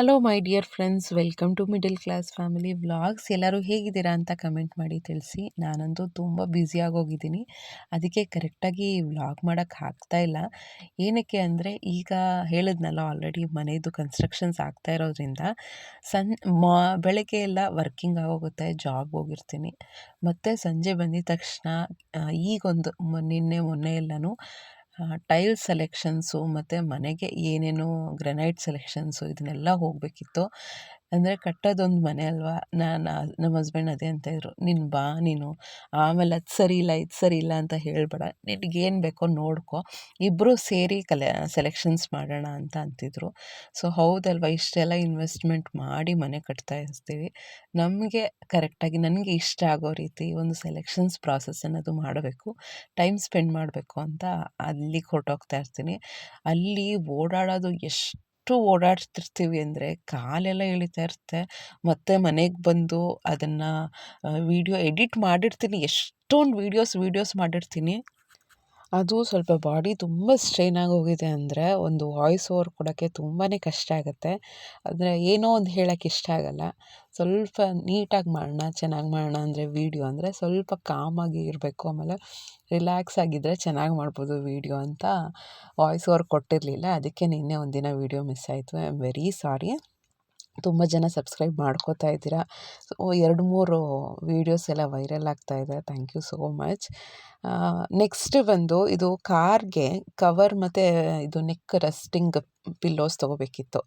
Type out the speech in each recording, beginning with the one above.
Hello my dear friends welcome to middle class family vlogs ಎಲ್ಲರೂ ಹೇಗಿದ್ದೀರಾ ಅಂತ comment ಮಾಡಿ ತಿಳಿಸಿ. ನಾನಂತೂ ತುಂಬ ಬ್ಯುಸಿಯಾಗೋಗಿದ್ದೀನಿ ಅದಕ್ಕೆ ಕರೆಕ್ಟಾಗಿ ವ್ಲಾಗ್ ಮಾಡೋಕ್ಕೆ ಆಗ್ತಾ ಇಲ್ಲ. ಏನಕ್ಕೆ ಅಂದರೆ, ಈಗ ಹೇಳಿದ್ನಲ್ಲ ಆಲ್ರೆಡಿ ಮನೆಯದು ಕನ್ಸ್ಟ್ರಕ್ಷನ್ಸ್ ಆಗ್ತಾ ಇರೋದ್ರಿಂದ. ಸನ್, ಮಾ, ಬೆಳಗ್ಗೆ ಎಲ್ಲ ವರ್ಕಿಂಗ್ ಆಗೋಗುತ್ತೆ ಜಾಬ್ ಹೋಗಿರ್ತೀನಿ. ಮತ್ತು ಸಂಜೆ ಬಂದಿದ ತಕ್ಷಣ ಈಗೊಂದು ನಿನ್ನೆ, ಮೊನ್ನೆ ಎಲ್ಲನೂ ಟೈಲ್ಸ್ ಸೆಲೆಕ್ಷನ್ಸು ಮತ್ತು ಮನೆಗೆ ಏನೇನು ಗ್ರೆನೈಟ್ ಸೆಲೆಕ್ಷನ್ಸು ಇದನ್ನೆಲ್ಲ ಹೋಗಬೇಕಿತ್ತು. ಅಂದರೆ ಕಟ್ಟೋದೊಂದು ಮನೆ ಅಲ್ವಾ? ನಾನು ನಮ್ಮ ಹಸ್ಬೆಂಡ್ ಅದೇ ಅಂತ ಇದ್ರು. ನೀನು ಬಾ, ನೀನು ಆಮೇಲೆ ಅದು ಸರಿ ಇಲ್ಲ, ಇದು ಸರಿ ಇಲ್ಲ ಅಂತ ಹೇಳಬೇಡ. ನಿನಗೇನು ಬೇಕೋ ನೋಡ್ಕೊ. ಇಬ್ಬರೂ ಸೇರಿ ಕಲೆ ಸೆಲೆಕ್ಷನ್ಸ್ ಮಾಡೋಣ ಅಂತ ಅಂತಿದ್ರು. ಸೊ ಹೌದಲ್ವ? ಇಷ್ಟೆಲ್ಲ ಇನ್ವೆಸ್ಟ್ಮೆಂಟ್ ಮಾಡಿ ಮನೆ ಕಟ್ತಾ ಇರ್ತೀವಿ. ನಮಗೆ ಕರೆಕ್ಟಾಗಿ ನನಗೆ ಇಷ್ಟ ಆಗೋ ರೀತಿ ಒಂದು ಸೆಲೆಕ್ಷನ್ಸ್ ಪ್ರಾಸೆಸ್ ಅನ್ನೋದು ಮಾಡಬೇಕು. ಟೈಮ್ ಸ್ಪೆಂಡ್ ಮಾಡಬೇಕು ಅಂತ ಅಲ್ಲಿಗೆ ಹೊರಟೋಗ್ತಾ ಇರ್ತೀನಿ. ಅಲ್ಲಿ ಓಡಾಡೋದು ಎಷ್ಟು ಓಡಾಡ್ತಿರ್ತೀವಿ ಅಂದರೆ ಕಾಲೆಲ್ಲ ಎಳಿತಾ ಇರುತ್ತೆ. ಮತ್ತು ಮನೆಗೆ ಬಂದು ಅದನ್ನು ವೀಡಿಯೋ ಎಡಿಟ್ ಮಾಡಿರ್ತೀನಿ. ಎಷ್ಟೊಂದು ವೀಡಿಯೋಸ್ ವೀಡಿಯೋಸ್ ಮಾಡಿರ್ತೀನಿ. ಅದು ಸ್ವಲ್ಪ ಬಾಡಿ ತುಂಬ ಸ್ಟ್ರೈನ್ ಆಗೋಗಿದೆ ಅಂದರೆ ಒಂದು ವಾಯ್ಸ್ ಓವರ್ ಕೊಡೋಕ್ಕೆ ತುಂಬಾ ಕಷ್ಟ ಆಗುತ್ತೆ. ಅಂದರೆ ಏನೋ ಒಂದು ಹೇಳೋಕ್ಕೆ ಇಷ್ಟ ಆಗೋಲ್ಲ. ಸ್ವಲ್ಪ ನೀಟಾಗಿ ಮಾಡೋಣ, ಚೆನ್ನಾಗಿ ಮಾಡೋಣ ಅಂದರೆ ವೀಡಿಯೋ ಅಂದರೆ ಸ್ವಲ್ಪ ಕಾಮಾಗಿ ಇರಬೇಕು. ಆಮೇಲೆ ರಿಲ್ಯಾಕ್ಸ್ ಆಗಿದ್ದರೆ ಚೆನ್ನಾಗಿ ಮಾಡ್ಬೋದು ವೀಡಿಯೋ ಅಂತ. ವಾಯ್ಸ್ ಓವರ್ ಕೊಟ್ಟಿರಲಿಲ್ಲ, ಅದಕ್ಕೆ ನಿನ್ನೆ ಒಂದಿನ ವೀಡಿಯೋ ಮಿಸ್ ಆಯಿತು. ಐ ಆಮ್ ವೆರಿ ಸಾರಿ ತುಂಬ ಜನ ಸಬ್ಸ್ಕ್ರೈಬ್ ಮಾಡ್ಕೋತಾ ಇದ್ದೀರಾ. ಸೊ ಎರಡು ಮೂರು ವೀಡಿಯೋಸ್ ಎಲ್ಲ ವೈರಲ್ ಆಗ್ತಾ ಇದೆ. Thank you so much next ಬಂದು ಇದು ಕಾರ್ಗೆ ಕವರ್ ಮತ್ತು ಇದು ನೆಕ್ ರೆಸ್ಟಿಂಗ್ ಪಿಲ್ಲೋಸ್ ತೊಗೋಬೇಕಿತ್ತು.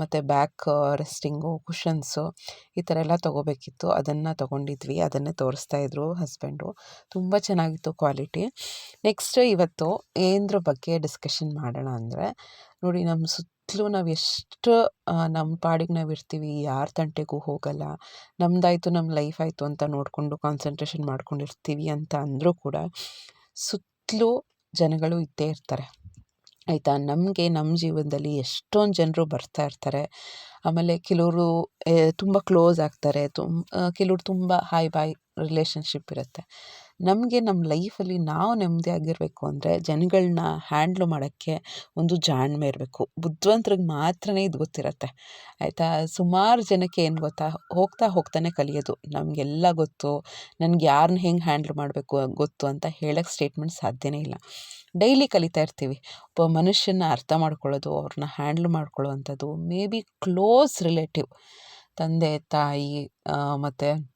ಮತ್ತು ಬ್ಯಾಕ್ ರೆಸ್ಟಿಂಗು ಕುಷನ್ಸು ಈ ಥರ ಎಲ್ಲ ತೊಗೋಬೇಕಿತ್ತು. ಅದನ್ನು ತೊಗೊಂಡಿದ್ವಿ. ಅದನ್ನೇ ತೋರಿಸ್ತಾ ಇದ್ರು ಹಸ್ಬೆಂಡು ತುಂಬ ಚೆನ್ನಾಗಿತ್ತು ಕ್ವಾಲಿಟಿ ನೆಕ್ಸ್ಟ್ ಇವತ್ತು ಏನ್ರ ಬಗ್ಗೆ ಡಿಸ್ಕಷನ್ ಮಾಡೋಣ ಅಂದರೆ, ನೋಡಿ ನಮ್ಮ ಸುತ್ತಲೂ ನಾವು ಎಷ್ಟು ನಮ್ಮ ಪಾಡಿಗೆ ನಾವು ಇರ್ತೀವಿ, ಯಾರ ತಂಟೆಗೂ ಹೋಗಲ್ಲ ನಮ್ಮದಾಯ್ತು ನಮ್ಮ ಲೈಫ್ ಆಯಿತು ಅಂತ ನೋಡಿಕೊಂಡು ಕಾನ್ಸಂಟ್ರೇಷನ್ ಮಾಡ್ಕೊಂಡಿರ್ತೀವಿ ಅಂತ ಅಂದರೂ ಕೂಡ ಸುತ್ತಲೂ ಜನಗಳು ಇದ್ದೇ ಇರ್ತಾರೆ. ಆಯಿತಾ? ನಮಗೆ ನಮ್ಮ ಜೀವನದಲ್ಲಿ ಎಷ್ಟೊಂದು ಜನರು ಬರ್ತಾ ಇರ್ತಾರೆ. ಆಮೇಲೆ ಕೆಲವರು ತುಂಬ ಕ್ಲೋಸ್ ಆಗ್ತಾರೆ. ತುಮ್ ಕೆಲವ್ರು ತುಂಬ ಹಾಯ್ ಬಾಯ್ ರಿಲೇಶನ್ಶಿಪ್ ಇರುತ್ತೆ. ನಮಗೆ ನಮ್ಮ ಲೈಫಲ್ಲಿ ನಾವು ನೆಮ್ಮದಿಯಾಗಿರಬೇಕು ಅಂದರೆ ಜನಗಳನ್ನ ಹ್ಯಾಂಡ್ಲ್ ಮಾಡೋಕ್ಕೆ ಒಂದು ಜಾಣ್ಮೆ ಇರಬೇಕು. ಬುದ್ಧಿವಂತ್ರಿಗೆ ಮಾತ್ರನೇ ಇದು ಗೊತ್ತಿರುತ್ತೆ. ಆಯಿತಾ? ಸುಮಾರು ಜನಕ್ಕೆ ಏನು ಗೊತ್ತಾ? ಹೋಗ್ತಾ ಹೋಗ್ತಾನೆ ಕಲಿಯೋದು. ನಮಗೆಲ್ಲ ಗೊತ್ತು. ನನಗೆ ಯಾರನ್ನ ಹೆಂಗೆ ಹ್ಯಾಂಡ್ಲ್ ಮಾಡಬೇಕು ಗೊತ್ತು ಅಂತ ಹೇಳೋಕ್ಕೆ ಸ್ಟೇಟ್ಮೆಂಟ್ ಸಾಧ್ಯನೇ ಇಲ್ಲ. ಡೈಲಿ ಕಲಿತಾ ಇರ್ತೀವಿ. ಒಬ್ಬ ಮನುಷ್ಯನ ಅರ್ಥ ಮಾಡ್ಕೊಳ್ಳೋದು ಅವ್ರನ್ನ ಹ್ಯಾಂಡ್ಲ್ ಮಾಡ್ಕೊಳ್ಳೋ ಮೇ ಬಿ ಕ್ಲೋಸ್ ರಿಲೇಟಿವ್. ತಂದೆ, ತಾಯಿ ಮತ್ತು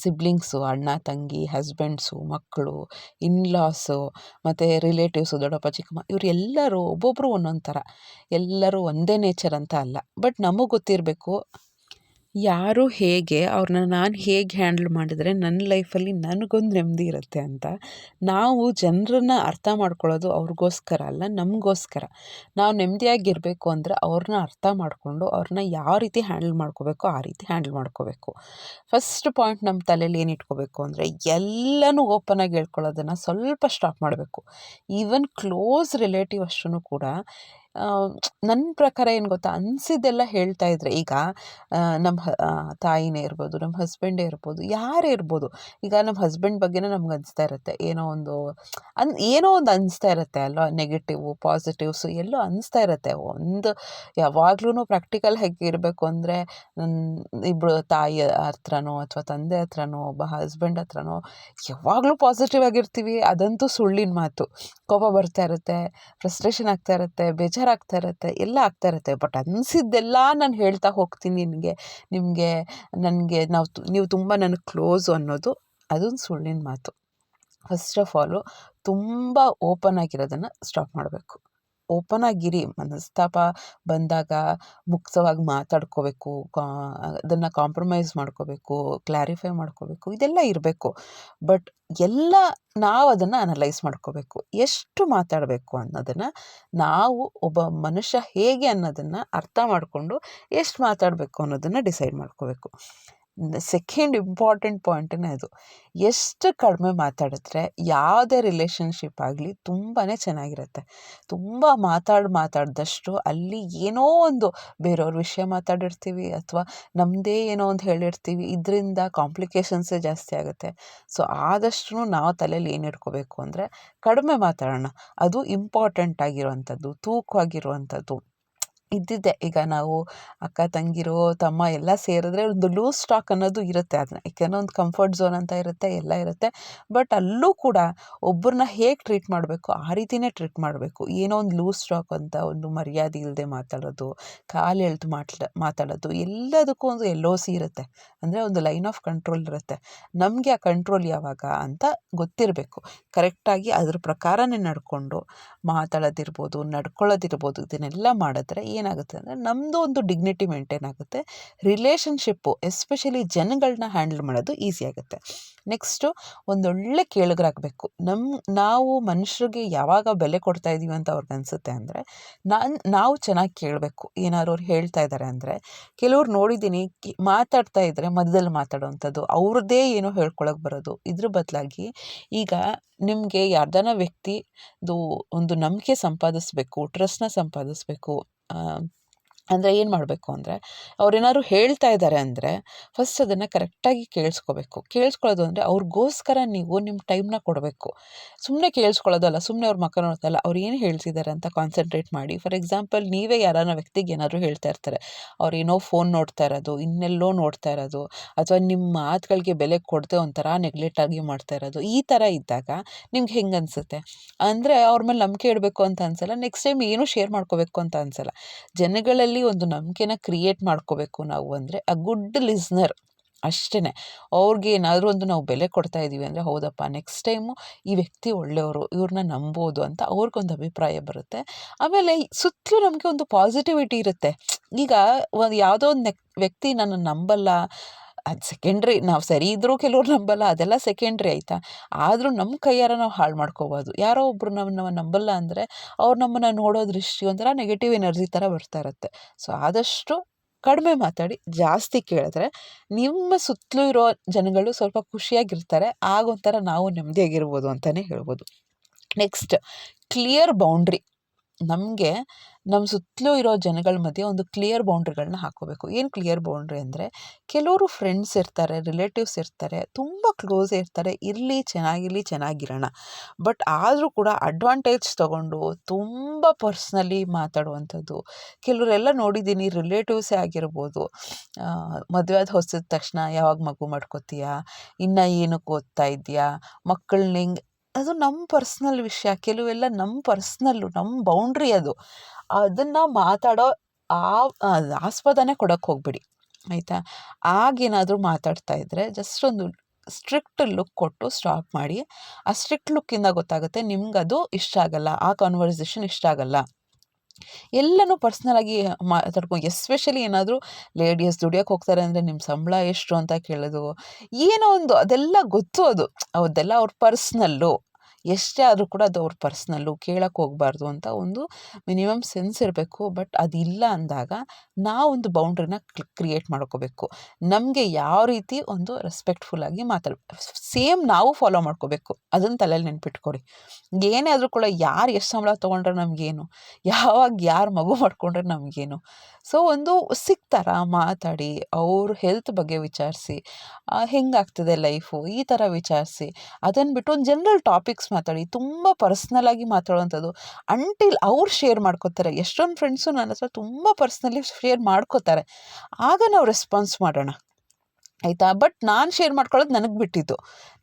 ಸಿಬ್ಲಿಂಗ್ಸು ಅಣ್ಣ, ತಂಗಿ ಹಸ್ಬೆಂಡ್ಸು ಮಕ್ಕಳು ಇನ್ಲಾಸು ಮತ್ತು ರಿಲೇಟಿವ್ಸು ದೊಡ್ಡಪ್ಪ, ಚಿಕ್ಕಮ್ಮ ಇವ್ರು ಎಲ್ಲರೂ ಒಬ್ಬೊಬ್ಬರು ಒಂದೊಂದು ಥರ. ಎಲ್ಲರೂ ಒಂದೇ ನೇಚರ್ ಅಂತ ಅಲ್ಲ. ಬಟ್ ನಮಗೆ ಗೊತ್ತಿರಬೇಕು ಯಾರು ಹೇಗೆ ಅವ್ರನ್ನ ನಾನು ಹೇಗೆ ಹ್ಯಾಂಡಲ್ ಮಾಡಿದರೆ ನನ್ನ ಲೈಫಲ್ಲಿ ನನಗೊಂದು ನೆಮ್ಮದಿ ಇರುತ್ತೆ ಅಂತ ನಾವು ಜನರನ್ನ ಅರ್ಥ ಮಾಡ್ಕೊಳ್ಳೋದು ಅವ್ರಿಗೋಸ್ಕರ ಅಲ್ಲ, ನಮಗೋಸ್ಕರ. ನಾವು ನೆಮ್ಮದಿಯಾಗಿರಬೇಕು ಅಂದರೆ ಅವ್ರನ್ನ ಅರ್ಥ ಮಾಡಿಕೊಂಡು ಅವ್ರನ್ನ ಯಾವ ರೀತಿ ಹ್ಯಾಂಡಲ್ ಮಾಡ್ಕೋಬೇಕು ಆ ರೀತಿ ಹ್ಯಾಂಡಲ್ ಮಾಡ್ಕೋಬೇಕು. ಫಸ್ಟ್ ಪಾಯಿಂಟ್ ನಮ್ಮ ತಲೆಯಲ್ಲಿ ಏನು ಇಟ್ಕೋಬೇಕು ಅಂದರೆ ಎಲ್ಲನೂ ಓಪನಾಗಿ ಹೇಳ್ಕೊಳ್ಳೋದನ್ನು ಸ್ವಲ್ಪ ಸ್ಟಾಪ್ ಮಾಡಬೇಕು. ಈವನ್ ಕ್ಲೋಸ್ ರಿಲೇಟಿವ್ ಅಷ್ಟೂ ಕೂಡ ನನ್ನ ಪ್ರಕಾರ ಏನು ಗೊತ್ತಾ? ಅನಿಸಿದ್ದೆಲ್ಲ ಹೇಳ್ತಾ ಇದ್ರೆ ಈಗ ನಮ್ಮ ತಾಯಿನೇ ಇರ್ಬೋದು ನಮ್ಮ ಹಸ್ಬೆಂಡೇ ಇರ್ಬೋದು, ಯಾರೇ ಇರ್ಬೋದು, ಈಗ ನಮ್ಮ ಹಸ್ಬೆಂಡ್ ಬಗ್ಗೆನೇ ನಮ್ಗೆ ಅನಿಸ್ತಾ ಇರುತ್ತೆ. ಏನೋ ಒಂದು, ಅನ್, ಏನೋ ಒಂದು ಅನಿಸ್ತಾ ಇರುತ್ತೆ ಅಲ್ವಾ? ನೆಗೆಟಿವು ಪಾಸಿಟಿವ್ಸು ಎಲ್ಲೋ ಅನಿಸ್ತಾ ಇರುತ್ತೆ. ಒಂದು ಯಾವಾಗ್ಲೂ ಪ್ರಾಕ್ಟಿಕಲ್ ಹೇಗೆ ಇರಬೇಕು ಅಂದರೆ ಇಬ್ಬರು ತಾಯಿ ಹತ್ರನೋ ಅಥವಾ ತಂದೆ ಹತ್ರನೋ, ಒಬ್ಬ ಹಸ್ಬೆಂಡ್ ಹತ್ರನೋ, ಯಾವಾಗಲೂ ಪಾಸಿಟಿವ್ ಆಗಿರ್ತೀವಿ. ಅದಂತೂ ಸುಳ್ಳಿನ ಮಾತು. ಕೋಪ ಬರ್ತಾ ಇರುತ್ತೆ ಫ್ರಸ್ಟ್ರೇಷನ್ ಆಗ್ತಾ ಇರುತ್ತೆ, ಬೇಜಾರಾಗ್ತಾ ಇರುತ್ತೆ, ಎಲ್ಲ ಆಗ್ತಾ ಇರುತ್ತೆ. ಬಟ್ ಅನಿಸಿದ್ದೆಲ್ಲ ನಾನು ಹೇಳ್ತಾ ಹೋಗ್ತೀನಿ ನಿನಗೆ. ನಿಮಗೆ, ನನಗೆ ನಾವು ನೀವು ತುಂಬ ನನಗೆ ಕ್ಲೋಸು ಅನ್ನೋದು ಅದೊಂದು ಸುಳ್ಳಿನ ಮಾತು. ಫಸ್ಟ್ ಆಫ್ ಆಲು ತುಂಬ ಓಪನ್ ಆಗಿರೋದನ್ನು ಸ್ಟಾಪ್ ಮಾಡಬೇಕು. ಓಪನ್ ಆಗಿರಿ, ಮನಸ್ತಾಪ ಬಂದಾಗ ಮುಕ್ತವಾಗಿ ಮಾತಾಡ್ಕೋಬೇಕು, ಕಾ, ಅದನ್ನು ಕಾಂಪ್ರಮೈಸ್ ಮಾಡ್ಕೋಬೇಕು ಕ್ಲಾರಿಫೈ ಮಾಡ್ಕೋಬೇಕು, ಇದೆಲ್ಲ ಇರಬೇಕು. ಬಟ್ ಎಲ್ಲ ನಾವು ಅದನ್ನು ಅನಲೈಸ್ ಮಾಡ್ಕೋಬೇಕು. ಎಷ್ಟು ಮಾತಾಡಬೇಕು ಅನ್ನೋದನ್ನು ನಾವು ಒಬ್ಬ ಮನುಷ್ಯ ಹೇಗೆ ಅನ್ನೋದನ್ನು ಅರ್ಥ ಮಾಡಿಕೊಂಡು ಎಷ್ಟು ಮಾತಾಡಬೇಕು ಅನ್ನೋದನ್ನು ಡಿಸೈಡ್ ಮಾಡ್ಕೋಬೇಕು. ಸೆಕೆಂಡ್ ಇಂಪಾರ್ಟೆಂಟ್ ಪಾಯಿಂಟೇ ಅದು ಎಷ್ಟು ಕಡಿಮೆ ಮಾತಾಡಿದ್ರೆ ಯಾವುದೇ ರಿಲೇಷನ್ಶಿಪ್ ಆಗಲಿ ತುಂಬಾ ಚೆನ್ನಾಗಿರುತ್ತೆ. ತುಂಬ ಮಾತಾಡಿ ಮಾತಾಡಿದಷ್ಟು ಅಲ್ಲಿ ಏನೋ ಒಂದು ಬೇರೆಯವ್ರ ವಿಷಯ ಮಾತಾಡಿರ್ತೀವಿ ಅಥವಾ ನಮ್ಮದೇ ಏನೋ ಒಂದು ಹೇಳಿರ್ತೀವಿ, ಇದರಿಂದ ಕಾಂಪ್ಲಿಕೇಶನ್ಸೇ ಜಾಸ್ತಿ ಆಗುತ್ತೆ. ಸೊ ಆದಷ್ಟು ನಾವು ತಲೆಯಲ್ಲಿ ಏನು ಇಟ್ಕೋಬೇಕು ಅಂದರೆ ಕಡಿಮೆ ಮಾತಾಡೋಣ. ಅದು ಇಂಪಾರ್ಟೆಂಟ್ ಆಗಿರುವಂಥದ್ದು, ತೂಕವಾಗಿರುವಂಥದ್ದು. ಇದ್ದಿದ್ದೆ. ಈಗ ನಾವು ಅಕ್ಕ, ತಂಗಿರು, ತಮ್ಮ ಎಲ್ಲ ಸೇರಿದ್ರೆ ಒಂದು ಲೂಸ್ ಸ್ಟಾಕ್ ಅನ್ನೋದು ಇರುತ್ತೆ. ಅದನ್ನ ಯಾಕೆಂದರೆ ಒಂದು ಕಂಫರ್ಟ್ ಝೋನ್ ಅಂತ ಇರುತ್ತೆ, ಎಲ್ಲ ಇರುತ್ತೆ. ಬಟ್ ಅಲ್ಲೂ ಕೂಡ ಒಬ್ಬರನ್ನ ಹೇಗೆ ಟ್ರೀಟ್ ಮಾಡಬೇಕು? ಆ ರೀತಿಯೇ ಟ್ರೀಟ್ ಮಾಡಬೇಕು. ಏನೋ ಒಂದು ಲೂಸ್ ಸ್ಟಾಕ್ ಅಂತ ಒಂದು ಮರ್ಯಾದೆ ಇಲ್ಲದೆ ಮಾತಾಡೋದು, ಕಾಲು ಎಳೆದು ಮಾಟ್ಲ ಮಾತಾಡೋದು, ಎಲ್ಲದಕ್ಕೂ ಒಂದು ಎಲ್ ಸಿ ಇರುತ್ತೆ. ಅಂದರೆ ಒಂದು ಲೈನ್ ಆಫ್ ಕಂಟ್ರೋಲ್ ಇರುತ್ತೆ. ನಮಗೆ ಆ ಕಂಟ್ರೋಲ್ ಯಾವಾಗ ಅಂತ ಗೊತ್ತಿರಬೇಕು. ಕರೆಕ್ಟಾಗಿ ಅದ್ರ ಪ್ರಕಾರನೇ ನಡ್ಕೊಂಡು ಮಾತಾಡೋದಿರ್ಬೋದು, ನಡ್ಕೊಳ್ಳೋದಿರ್ಬೋದು, ಇದನ್ನೆಲ್ಲ ಮಾಡಿದ್ರೆ ಏನಾಗುತ್ತೆ ಅಂದರೆ ನಮ್ಮದು ಒಂದು ಡಿಗ್ನಿಟಿ ಮೇಂಟೈನ್ ಆಗುತ್ತೆ. ರಿಲೇಷನ್ಶಿಪ್ಪು ಎಸ್ಪೆಷಲಿ ಜನಗಳನ್ನ ಹ್ಯಾಂಡಲ್ ಮಾಡೋದು ಈಸಿ ಆಗುತ್ತೆ. ನೆಕ್ಸ್ಟು ಒಂದೊಳ್ಳೆ ಕೇಳುಗರಾಗಬೇಕು. ನಮ್ಮ ನಾವು ಮನುಷ್ಯರಿಗೆ ಯಾವಾಗ ಬೆಲೆ ಕೊಡ್ತಾ ಇದ್ದೀವಿ ಅಂತ ಅವ್ರಿಗೆ ಅನಿಸುತ್ತೆ ಅಂದರೆ ನಾನು, ನಾವು ಚೆನ್ನಾಗಿ ಕೇಳಬೇಕು. ಏನಾದ್ರು ಅವ್ರು ಹೇಳ್ತಾ ಇದ್ದಾರೆ ಅಂದರೆ ಕೆಲವ್ರು ನೋಡಿದ್ದೀನಿ ಮಾತಾಡ್ತಾ ಇದ್ದರೆ ಮಧ್ಯದಲ್ಲಿ ಮಾತಾಡೋವಂಥದ್ದು ಅವ್ರದ್ದೇ ಏನೋ ಹೇಳ್ಕೊಳಕ್ಕೆ ಬರೋದು. ಇದ್ರ ಬದಲಾಗಿ ಈಗ ನಿಮಗೆ ಯಾರ್ದಾನ ವ್ಯಕ್ತಿ ಇದು ಒಂದು ನಂಬಿಕೆ ಸಂಪಾದಿಸ್ಬೇಕು ಟ್ರಸ್ಟ್ನ ಸಂಪಾದಿಸ್ಬೇಕು um, ಅಂದರೆ ಏನು ಮಾಡಬೇಕು ಅಂದರೆ, ಅವ್ರೇನಾದ್ರು ಹೇಳ್ತಾ ಇದ್ದಾರೆ ಅಂದರೆ ಫಸ್ಟ್ ಅದನ್ನು ಕರೆಕ್ಟಾಗಿ ಕೇಳಿಸ್ಕೋಬೇಕು. ಕೇಳಿಸ್ಕೊಳ್ಳೋದು ಅಂದರೆ ಅವ್ರಿಗೋಸ್ಕರ ನೀವು ನಿಮ್ಮ ಟೈಮ್ನ ಕೊಡಬೇಕು. ಸುಮ್ಮನೆ ಕೇಳಿಸ್ಕೊಳ್ಳೋದಲ್ಲ ಸುಮ್ಮನೆ ಅವ್ರ ಮಕ್ಕಳು ನೋಡ್ತಲ್ಲ, ಅವ್ರು ಏನು ಹೇಳ್ತಿದ್ದಾರೆ ಅಂತ ಕಾನ್ಸಂಟ್ರೇಟ್ ಮಾಡಿ. ಫಾರ್ ಎಕ್ಸಾಂಪಲ್ ನೀವೇ ಯಾರನ್ನ ವ್ಯಕ್ತಿಗೆ ಏನಾದರೂ ಹೇಳ್ತಾ ಇರ್ತಾರೆ, ಅವ್ರು ಏನೋ ಫೋನ್ ನೋಡ್ತಾ ಇರೋದು, ಇನ್ನೆಲ್ಲೋ ನೋಡ್ತಾ ಇರೋದು, ಅಥವಾ ನಿಮ್ಮ ಮಾತುಗಳಿಗೆ ಬೆಲೆ ಕೊಡದೆ ಒಂಥರ ನೆಗ್ಲೆಕ್ಟ್ ಆಗಿ ಮಾಡ್ತಾ ಇರೋದು, ಈ ಥರ ಇದ್ದಾಗ ನಿಮ್ಗೆ ಹೆಂಗೆ ಅನಿಸುತ್ತೆ? ಅಂದರೆ ಅವ್ರ ಮೇಲೆ ನಂಬಿಕೆ ಇಡಬೇಕು ಅಂತ ಅನ್ಸಲ್ಲ ನೆಕ್ಸ್ಟ್ ಟೈಮ್ ಏನೂ ಶೇರ್ ಮಾಡ್ಕೋಬೇಕು ಅಂತ ಅನ್ಸಲ್ಲ. ಜನಗಳಲ್ಲಿ ಒಂದು ನಂಬಿಕೆನ ಕ್ರಿಯೇಟ್ ಮಾಡ್ಕೋಬೇಕು ನಾವು ಅಂದರೆ ಅ ಗುಡ್ ಲಿಸ್ನರ್ ಅಷ್ಟೇ ಅವ್ರಿಗೆ ಏನಾದರೂ ಒಂದು ನಾವು ಬೆಲೆ ಕೊಡ್ತಾ ಇದ್ದೀವಿ ಅಂದರೆ ಹೌದಪ್ಪ ನೆಕ್ಸ್ಟ್ ಟೈಮು ಈ ವ್ಯಕ್ತಿ ಒಳ್ಳೆಯವರು ಇವ್ರನ್ನ ನಂಬೋದು ಅಂತ ಅವ್ರಿಗೊಂದು ಅಭಿಪ್ರಾಯ ಬರುತ್ತೆ. ಆಮೇಲೆ ಸುತ್ತಲೂ ನಮಗೆ ಒಂದು ಪಾಸಿಟಿವಿಟಿ ಇರುತ್ತೆ. ಈಗ ಒಂದು ಯಾವುದೋ ಒಂದು ವ್ಯಕ್ತಿ ನನ್ನ ನಂಬಲ್ಲ ಅದು ಸೆಕೆಂಡ್ರಿ ನಾವು ಸರಿ ಇದ್ದರೂ ಕೆಲವ್ರು ನಂಬಲ್ಲ, ಅದೆಲ್ಲ ಸೆಕೆಂಡ್ರಿ ಆಯಿತಾ? ಆದರೂ ನಮ್ಮ ಕೈಯಾರ ನಾವು ಹಾಳು ಮಾಡ್ಕೋಬೋದು. ಯಾರೋ ಒಬ್ಬರು ನಮ್ಮನ್ನ ನಂಬಲ್ಲ ಅಂದರೆ ಅವ್ರು ನಮ್ಮನ್ನು ನೋಡೋ ದೃಷ್ಟಿ ಒಂಥರ ನೆಗೆಟಿವ್ ಎನರ್ಜಿ ಥರ ಬರ್ತಾ ಇರುತ್ತೆ. ಸೊ ಆದಷ್ಟು ಕಡಿಮೆ ಮಾತಾಡಿ, ಜಾಸ್ತಿ ಕೇಳಿದ್ರೆ ನಿಮ್ಮ ಸುತ್ತಲೂ ಇರೋ ಜನಗಳು ಸ್ವಲ್ಪ ಖುಷಿಯಾಗಿರ್ತಾರೆ ಆಗ ಒಂಥರ ನಾವು ನೆಮ್ಮದಿಯಾಗಿರ್ಬೋದು ಅಂತಲೇ ಹೇಳ್ಬೋದು. ನೆಕ್ಸ್ಟ್ ಕ್ಲಿಯರ್ ಬೌಂಡ್ರಿ ನಮಗೆ ನಮ್ಮ ಸುತ್ತಲೂ ಇರೋ ಜನಗಳ ಮಧ್ಯೆ ಒಂದು ಕ್ಲಿಯರ್ ಬೌಂಡ್ರಿಗಳನ್ನ ಹಾಕೋಬೇಕು. ಏನು ಕ್ಲಿಯರ್ ಬೌಂಡ್ರಿ ಅಂದರೆ, ಕೆಲವರು ಫ್ರೆಂಡ್ಸ್ ಇರ್ತಾರೆ ರಿಲೇಟಿವ್ಸ್ ಇರ್ತಾರೆ, ತುಂಬ ಕ್ಲೋಸ್ ಇರ್ತಾರೆ, ಇರಲಿ ಚೆನ್ನಾಗಿರಲಿ ಚೆನ್ನಾಗಿರೋಣ. ಬಟ್ ಆದರೂ ಕೂಡ ಅಡ್ವಾಂಟೇಜ್ ತೊಗೊಂಡು ತುಂಬ ಪರ್ಸ್ನಲಿ ಮಾತಾಡುವಂಥದ್ದು. ಕೆಲವರೆಲ್ಲ ನೋಡಿದ್ದೀನಿ ರಿಲೇಟಿವ್ಸೇ ಆಗಿರ್ಬೋದು. ಮದುವೆ ಆದ ಹೊಸದ ತಕ್ಷಣ ಯಾವಾಗ ಮಗು ಮಾಡ್ಕೋತೀಯಾ? ಇನ್ನು ಏನಕ್ಕೆ ಓದ್ತಾ ಇದೆಯಾ? ಮಕ್ಕಳನ್ನ ಹೆಂಗೆ ಅದು ನಮ್ಮ ಪರ್ಸ್ನಲ್ ವಿಷಯ, ಕೆಲವೆಲ್ಲ ನಮ್ಮ ಪರ್ಸ್ನಲ್ಲು ನಮ್ಮ ಬೌಂಡ್ರಿ ಅದು. ಅದನ್ನು ಮಾತಾಡೋ ಆ ಆಸ್ಪದನೇ ಕೊಡೋಕ್ಕೆ ಹೋಗ್ಬಿಡಿ, ಆಯಿತಾ? ಆಗೇನಾದರೂ ಮಾತಾಡ್ತಾ ಇದ್ದರೆ ಜಸ್ಟ್ ಒಂದು ಸ್ಟ್ರಿಕ್ಟ್ ಲುಕ್ ಕೊಟ್ಟು ಸ್ಟಾಪ್ ಮಾಡಿ. ಆ ಸ್ಟ್ರಿಕ್ಟ್ ಲುಕ್ಕಿಂದ ಗೊತ್ತಾಗುತ್ತೆ ನಿಮ್ಗದು ಇಷ್ಟ ಆಗಲ್ಲ, ಆ ಕಾನ್ವರ್ಸೇಷನ್ ಇಷ್ಟ ಆಗಲ್ಲ. ಎಲ್ಲನೂ ಪರ್ಸ್ನಲಾಗಿ ಮಾತಾಡ್ಕೊ ಎಸ್ಪೆಷಲಿ ಏನಾದರೂ ಲೇಡೀಸ್ ದುಡಿಯೋಕೆ ಹೋಗ್ತಾರೆ ಅಂದರೆ ನಿಮ್ಮ ಸಂಬಳ ಎಷ್ಟು ಅಂತ ಕೇಳೋದು. ಏನೋ ಒಂದು ಅದೆಲ್ಲ ಗೊತ್ತು ಅದು. ಅದೆಲ್ಲ ಅವ್ರ ಪರ್ಸ್ನಲ್ಲು ಎಷ್ಟೇ ಆದರೂ ಕೂಡ ಅದು ಅವ್ರ ಪರ್ಸ್ನಲ್ಲು ಕೇಳಕ್ಕೆ ಹೋಗ್ಬಾರ್ದು ಅಂತ ಒಂದು ಮಿನಿಮಮ್ ಸೆನ್ಸ್ ಇರಬೇಕು. ಬಟ್ ಅದಿಲ್ಲ ಅಂದಾಗ ನಾವೊಂದು ಬೌಂಡ್ರಿನ ಕ್ರಿಯೇಟ್ ಮಾಡ್ಕೋಬೇಕು. ನಮಗೆ ಯಾವ ರೀತಿ ಒಂದು ರೆಸ್ಪೆಕ್ಟ್ಫುಲ್ಲಾಗಿ ಮಾತಾಡ ಸೇಮ್ ನಾವು ಫಾಲೋ ಮಾಡ್ಕೋಬೇಕು. ಅದನ್ನು ತಲೆಯಲ್ಲಿ ನೆನ್ಪಿಟ್ಕೊಡಿ ಏನೇ ಆದರೂ ಕೂಡ ಯಾರು ಎಷ್ಟು ಸಂಬಳ ತೊಗೊಂಡ್ರೆ ನಮಗೇನು? ಯಾವಾಗ ಯಾರು ಮಗು ಮಾಡಿಕೊಂಡ್ರೆ ನಮಗೇನು? ಸೊ, ಒಂದು ಸಿಗ್ತಾರ ಮಾತಾಡಿ, ಅವ್ರ ಹೆಲ್ತ್ ಬಗ್ಗೆ ವಿಚಾರಿಸಿ. ಹೆಂಗಾಗ್ತದೆ ಲೈಫು ಈ ಥರ ವಿಚಾರಿಸಿ. ಅದನ್ನು ಬಿಟ್ಟು ಒಂದು ಜನರಲ್ ಟಾಪಿಕ್ಸ್ ಮಾತಾಡಿ, ತುಂಬ ಪರ್ಸ್ನಲಾಗಿ ಮಾತಾಡುವಂಥದ್ದು ಅಂಟಿಲ್ ಅವ್ರು ಶೇರ್ ಮಾಡ್ಕೋತಾರೆ. ಎಷ್ಟೊಂದು ಫ್ರೆಂಡ್ಸು ನನ್ನ ಹತ್ರ ತುಂಬ ಪರ್ಸ್ನಲಿ ಶೇರ್ ಮಾಡ್ಕೋತಾರೆ. ಆಗ ನಾವು ರೆಸ್ಪಾನ್ಸ್ ಮಾಡೋಣ. ಆಯಿತಾ? ಬಟ್ ನಾನು ಶೇರ್ ಮಾಡ್ಕೊಳ್ಳೋದು ನನಗೆ ಬಿಟ್ಟಿದ್ದು.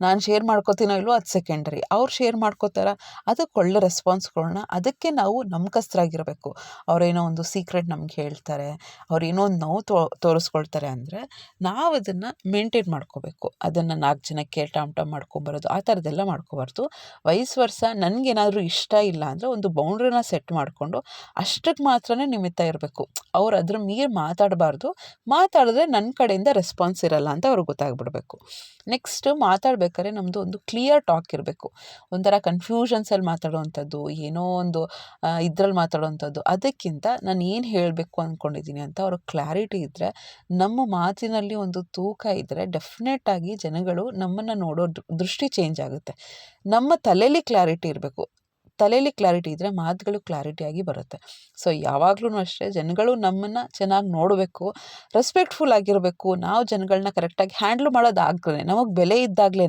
ನಾನು ಶೇರ್ ಮಾಡ್ಕೋತೀನೋ ಇಲ್ವೋ ಅದು ಸೆಕೆಂಡ್ರಿ ಅವ್ರು ಶೇರ್ ಮಾಡ್ಕೋತಾರ ಅದಕ್ಕೆ ಒಳ್ಳೆ ರೆಸ್ಪಾನ್ಸ್ ಕೊಡೋಣ ಅದಕ್ಕೆ ನಾವು ನಮ್ಕಸ್ತರಾಗಿರಬೇಕು ಅವರೇನೋ ಒಂದು ಸೀಕ್ರೆಟ್ ನಮ್ಗೆ ಹೇಳ್ತಾರೆ ಅವ್ರೇನೋ ಒಂದು ನೋವು ತೋ, ತೋರಿಸ್ಕೊಳ್ತಾರೆ ಅಂದರೆ ನಾವು ಅದನ್ನು ಮೇಂಟೈನ್ ಮಾಡ್ಕೋಬೇಕು. ಅದನ್ನು ನಾಲ್ಕು ಜನಕ್ಕೆ ಟಮ್ ಟಾಮ್ ಮಾಡ್ಕೊಬರೋದು, ಆ ಥರದ್ದೆಲ್ಲ ಮಾಡ್ಕೋಬಾರ್ದು. ವಯಸ್ಸು ವರ್ಷ ನನಗೇನಾದರೂ ಇಷ್ಟ ಇಲ್ಲ ಅಂದರೆ ಒಂದು ಬೌಂಡ್ರಿನ ಸೆಟ್ ಮಾಡಿಕೊಂಡು ಅಷ್ಟಕ್ಕೆ ಮಾತ್ರನೇ ನಿಮಿತ್ತ ಇರಬೇಕು. ಅವ್ರು ಅದ್ರ ಮೀರಿ ಮಾತಾಡಬಾರ್ದು. ಮಾತಾಡಿದ್ರೆ ನನ್ನ ಕಡೆಯಿಂದ ರೆಸ್ಪಾನ್ಸ್ ಇರಲ್ಲ. ಅಂತ ಅವ್ರಿಗೆ ಗೊತ್ತಾಗ್ಬಿಡ್ಬೇಕು. ನೆಕ್ಸ್ಟ್ ಮಾತಾಡ್ಬೇಕಾದ್ರೆ ನಮ್ಮದು ಒಂದು ಕ್ಲಿಯರ್ ಟಾಕ್ ಇರಬೇಕು. ಒಂಥರ ಕನ್ಫ್ಯೂಷನ್ಸಲ್ಲಿ ಮಾತಾಡುವಂಥದ್ದು, ಏನೋ ಒಂದು ಇದ್ರಲ್ಲಿ ಮಾತಾಡುವಂಥದ್ದು. ಅದಕ್ಕಿಂತ ನಾನು ಏನು ಹೇಳಬೇಕು ಅಂದ್ಕೊಂಡಿದ್ದೀನಿ ಅಂತ ಅವ್ರ ಕ್ಲಾರಿಟಿ ಇದ್ದರೆ ನಮ್ಮ ಮಾತಿನಲ್ಲಿ ಒಂದು ತೂಕ ಇದ್ದರೆ ಡೆಫಿನೆಟಾಗಿ ಜನಗಳು ನಮ್ಮನ್ನು ನೋಡೋ ದೃಷ್ಟಿ ಚೇಂಜ್ ಆಗುತ್ತೆ. ನಮ್ಮ ತಲೆಯಲ್ಲಿ ಕ್ಲಾರಿಟಿ ಇರಬೇಕು. ತಲೆಯಲ್ಲಿ ಕ್ಲಾರಿಟಿ ಇದ್ದರೆ ಮಾತುಗಳು ಕ್ಲಾರಿಟಿಯಾಗಿ ಬರುತ್ತೆ. ಸೊ ಯಾವಾಗ್ಲೂ ಅಷ್ಟೇ, ಜನಗಳು ನಮ್ಮನ್ನು ಚೆನ್ನಾಗಿ ನೋಡಬೇಕು ರೆಸ್ಪೆಕ್ಟ್ಫುಲ್ ಆಗಿರಬೇಕು. ನಾವು ಜನಗಳನ್ನ ಕರೆಕ್ಟಾಗಿ ಹ್ಯಾಂಡ್ಲ್ ಮಾಡೋದಾಗ್ಲೇ ನಮಗೆ ಬೆಲೆ ಇದ್ದಾಗಲೇ